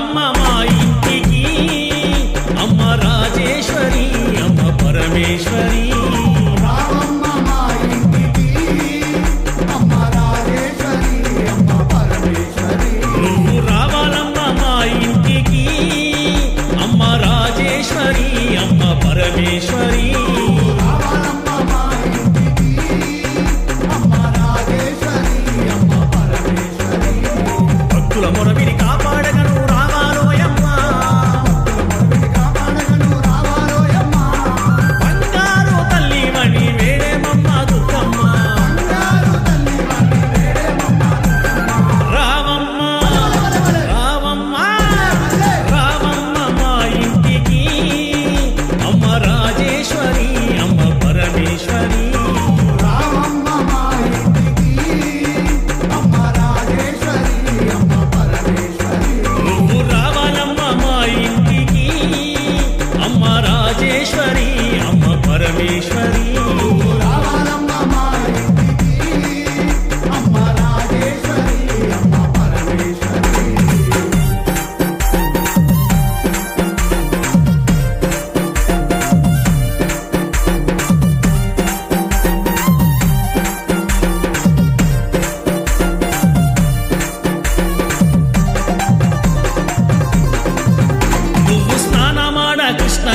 அம்மா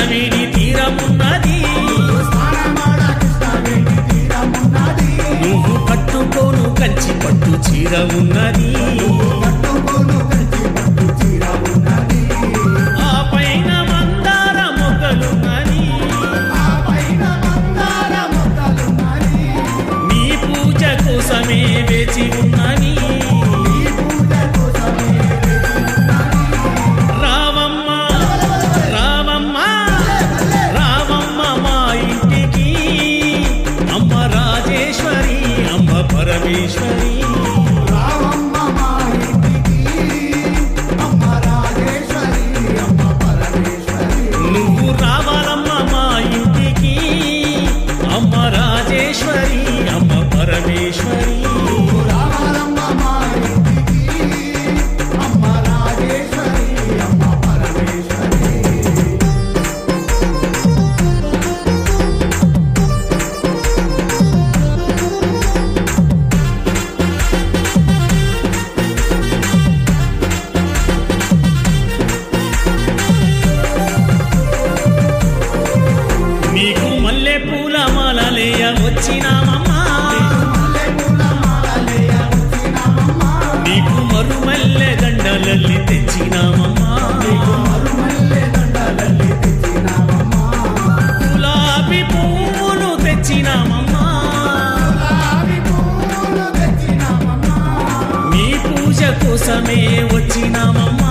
కృష్ణవేణి తీరమున్నది. నువ్వు కట్టుకోను కంచి పట్టు చీర ఉన్నది. మరచినామమ్మా నీకు మరుమల్లె పూజ కోసమే వచ్చినామమ్మా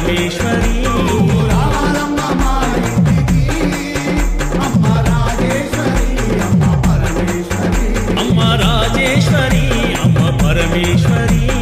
పరమేశ్వరి. అమ్మ రాజేశ్వరి అమ్మ పరమేశ్వరి.